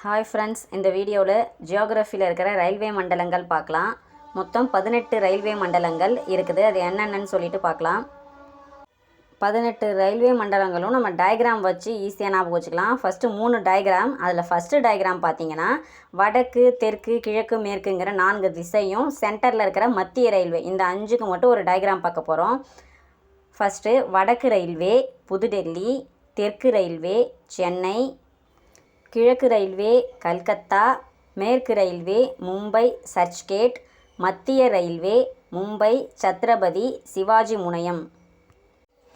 Hi friends இந்த வீடியோவில் ஜியோகிராஃபியில் இருக்கிற ரயில்வே மண்டலங்கள் பார்க்கலாம். மொத்தம் பதினெட்டு ரயில்வே மண்டலங்கள் இருக்குது. அது என்னென்னு சொல்லிட்டு பார்க்கலாம். பதினெட்டு ரயில்வே மண்டலங்களும் நம்ம டயக்ராம் வச்சு ஈஸியாக ஞாபகம் வச்சுக்கலாம். ஃபஸ்ட்டு மூணு டயக்ராம் அதில் ஃபஸ்ட்டு டயக்ராம் பார்த்தீங்கன்னா வடக்கு தெற்கு கிழக்கு மேற்குங்கிற நான்கு திசையும் சென்டரில் இருக்கிற மத்திய ரயில்வே இந்த அஞ்சுக்கு மட்டும் ஒரு டயக்ராம் பார்க்க போகிறோம் ஃபஸ்ட்டு வடக்கு ரயில்வே புதுடெல்லி தெற்கு ரயில்வே சென்னை கிழக்கு ரயில்வே கல்கத்தா மேற்கு ரயில்வே மும்பை சர்ச்கேட் மத்திய ரயில்வே மும்பை சத்ரபதி சிவாஜி முனையம்.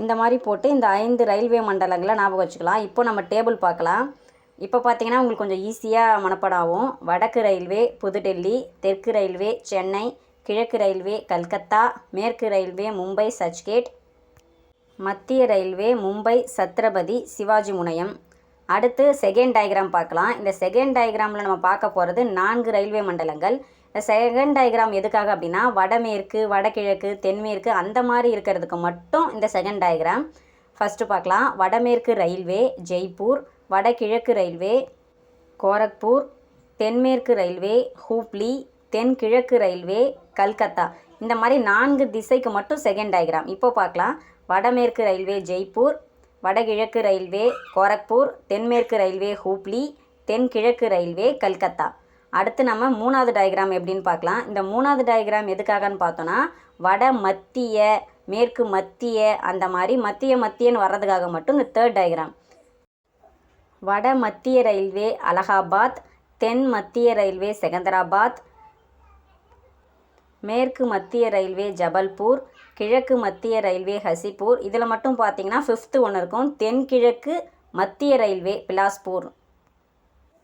இந்த மாதிரி போட்டு இந்த ஐந்து ரயில்வே மண்டலங்களை ஞாபகம் வச்சுக்கலாம். இப்போ நம்ம டேபிள் பார்க்கலாம். இப்போ பார்த்தீங்கன்னா உங்களுக்கு கொஞ்சம் ஈஸியாக மனப்படாகும். வடக்கு ரயில்வே புதுடெல்லி தெற்கு ரயில்வே சென்னை கிழக்கு ரயில்வே கல்கத்தா மேற்கு ரயில்வே மும்பை சர்ச்கேட் மத்திய ரயில்வே மும்பை சத்ரபதி சிவாஜி முனையம். அடுத்து செகண்ட் டயக்ராம் பார்க்கலாம். இந்த செகண்ட் டயக்ராமில் நம்ம பார்க்க போகிறது நான்கு ரயில்வே மண்டலங்கள். இந்த செகண்ட் டயக்ராம் எதுக்காக அப்படின்னா வடமேற்கு வடகிழக்கு தென்மேற்கு அந்த மாதிரி இருக்கிறதுக்கு மட்டும் இந்த செகண்ட் டயக்ராம் ஃபஸ்ட்டு பார்க்கலாம். வடமேற்கு ரயில்வே ஜெய்ப்பூர். வடகிழக்கு ரயில்வே கோரக்பூர். தென்மேற்கு ரயில்வே ஹூப்ளி. தென்கிழக்கு ரயில்வே கல்கத்தா. இந்த மாதிரி நான்கு திசைக்கு மட்டும் செகண்ட் டயக்ராம் இப்போ பார்க்கலாம். வடமேற்கு ரயில்வே ஜெய்ப்பூர். வடகிழக்கு ரயில்வே கோரக்பூர் தென்மேற்கு ரயில்வே ஹூப்ளி தென்கிழக்கு ரயில்வே கல்கத்தா. அடுத்து நம்ம மூணாவது டயக்ராம் எப்படின்னு பார்க்கலாம். இந்த மூணாவது டயக்ராம் எதுக்காகன்னு பார்த்தோன்னா வட மத்திய மேற்கு மத்திய அந்த மாதிரி மத்திய மத்தியன்னு வர்றதுக்காக மட்டும் இந்த தேர்ட் டயக்ராம் வட மத்திய ரயில்வே அலகாபாத் தென் மத்திய ரயில்வே செகந்தராபாத் மேற்கு மத்திய ரயில்வே ஜபல்பூர் கிழக்கு மத்திய ரயில்வே ஹசிப்பூர். இதில் மட்டும் பார்த்தீங்கன்னா ஃபிஃப்த்து ஒன்று இருக்கும். தென்கிழக்கு மத்திய ரயில்வே பிலாஸ்பூர்.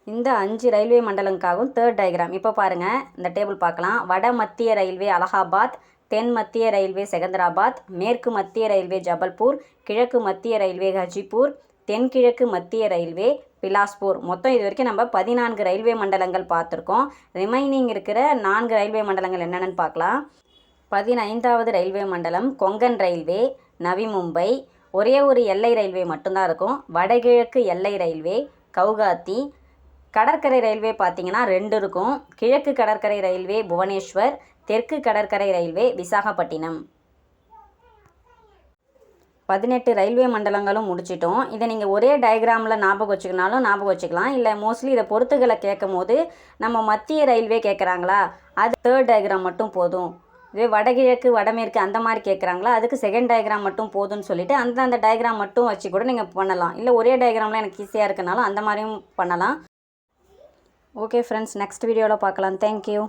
இந்த அஞ்சு ரயில்வே மண்டலங்களுக்காகவும் தேர்ட் டயக்ராம் இப்போ பாருங்கள் இந்த டேபிள் பார்க்கலாம். வட மத்திய ரயில்வே அலகாபாத் தென் மத்திய ரயில்வே செகந்தராபாத் மேற்கு மத்திய ரயில்வே ஜபல்பூர் கிழக்கு மத்திய ரயில்வே ஹஜிப்பூர் தென்கிழக்கு மத்திய ரயில்வே பிலாஸ்பூர். மொத்தம் இது வரைக்கும் நம்ம பதினான்கு ரயில்வே மண்டலங்கள் பார்த்துருக்கோம். ரிமைனிங் இருக்கிற நான்கு ரயில்வே மண்டலங்கள் என்னென்னு பார்க்கலாம். பதினைந்தாவது ரயில்வே மண்டலம் கொங்கன் ரயில்வே நவி மும்பை ஒரே ஒரு எல்லை ரயில்வே மட்டும்தான் இருக்கும். வடகிழக்கு எல்லை ரயில்வே கவுகாத்தி கடற்கரை ரயில்வே பார்த்தீங்கன்னா ரெண்டு இருக்கும். கிழக்கு கடற்கரை ரயில்வே புவனேஸ்வர் தெற்கு கடற்கரை ரயில்வே விசாகப்பட்டினம். பதினெட்டு ரயில்வே மண்டலங்களும் முடிச்சிட்டோம். இதை நீங்கள் ஒரே டயக்ராமில் ஞாபகம் வச்சுக்கினாலும் ஞாபகம் வச்சுக்கலாம். இல்லை மோஸ்ட்லி இதை பொறுத்துகளை கேட்கும் போது நம்ம மத்திய ரயில்வே கேட்குறாங்களா? அது தேர்ட் டயக்ராம் மட்டும் போதும். இதே வடகிழக்கு வடமேற்கு அந்த மாதிரி கேட்குறாங்களா அதுக்கு செகண்ட் டயக்ராம் மட்டும் போதும்னு சொல்லிட்டு அந்த அந்த டயக்ராம் மட்டும் வச்சு கூட நீங்கள் பண்ணலாம். இல்லை ஒரே டயக்ராமில் எனக்கு ஈஸியாக இருக்கனால அந்த மாதிரியும் பண்ணலாம். ஓகே ஃப்ரெண்ட்ஸ் நெக்ஸ்ட் வீடியோவில் பார்க்கலாம் தேங்க்யூ